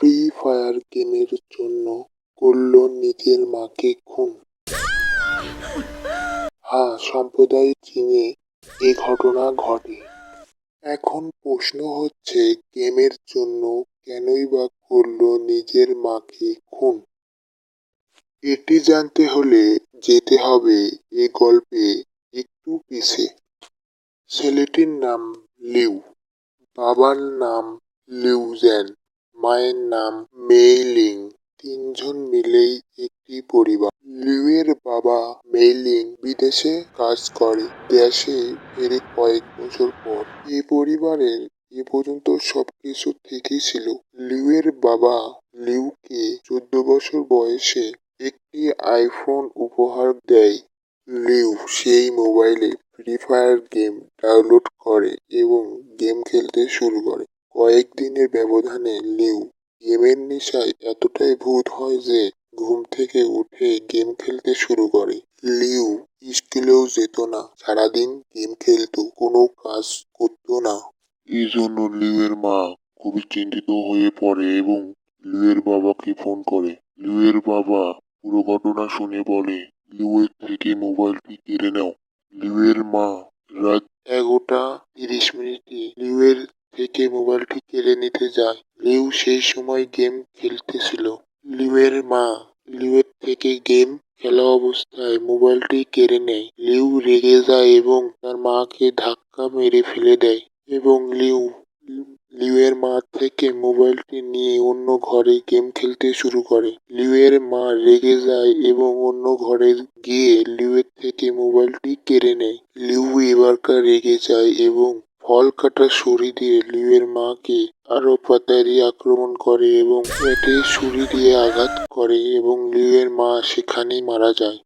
Free fire গেমের জন্য করল নিজের মাকে খুন। হ্যাঁ সম্প্রদায় চীনে এ ঘটনা ঘটে। এখন প্রশ্ন হচ্ছে, গেমের জন্য কেনই বা করল নিজের মাকে খুন? এটি জানতে হলে যেতে হবে এ গল্পে একটু পিছে। ছেলেটির নাম লিউ, বাবার নাম লিউজেন। মায়ের নাম মেইলিং। তিনজন মিলেই একটি পরিবার। লিউয়ের বাবা মেইলিং বিদেশে কাজ করে। দেশে ফিরে কয়েক বছর পর এ পরিবারের এ পর্যন্ত সবকিছু ঠিকই ছিল। লিউয়ের বাবা লিউকে চোদ্দ বছর বয়সে একটি আইফোন উপহার দেয়। লিউ সেই মোবাইলে ফ্রি ফায়ার গেম ডাউনলোড করে এবং গেম খেলতে শুরু করে। কয়েকদিনের ব্যবধানে লিউ গেমের নেশায় এতটাই ভূত হয় যে ঘুম থেকে উঠে গেম খেলতে শুরু করে। লিউ স্কুলেও যেত না। সারাদিন গেম খেলতো, কোনো কাজ করতো না। এই জন্য লিউয়ের মা খুবই চিন্তিত হয়ে পড়ে এবং লিউয়ের বাবাকে ফোন করে। লিউয়ের বাবা পুরো ঘটনা শুনে বলে লিউয়ের থেকে মোবাইলটি কেড়ে নাও। লিউয়ের মা থেকে মোবাইলটি কেড়ে নিতে যায়। লিউ সেই সময় গেম খেলতেছিল। লিউয়ের মা, লিউয়ের থেকে গেম খেলা অবস্থায় মোবাইলটি কেড়ে নেয়। লিউ রেগে যায় এবং তার মাকে ধাক্কা মেরে ফেলে দেয় এবং লিউ, লিউয়ের মা থেকে মোবাইলটি নিয়ে অন্য ঘরে গেম খেলতে শুরু করে। লিউয়ের মা রেগে যায় এবং অন্য ঘরে গিয়ে লিউয়ের থেকে মোবাইলটি কেড়ে নেয়। লিউ এবারকার রেগে যায় এবং ফল কাটা ছুরি দিয়ে লিউয়ের মাকে আরও পাতারি আক্রমণ করে এবং পেটে ছুরি দিয়ে আঘাত করে এবং লিউয়ের মা সেখানেই মারা যায়।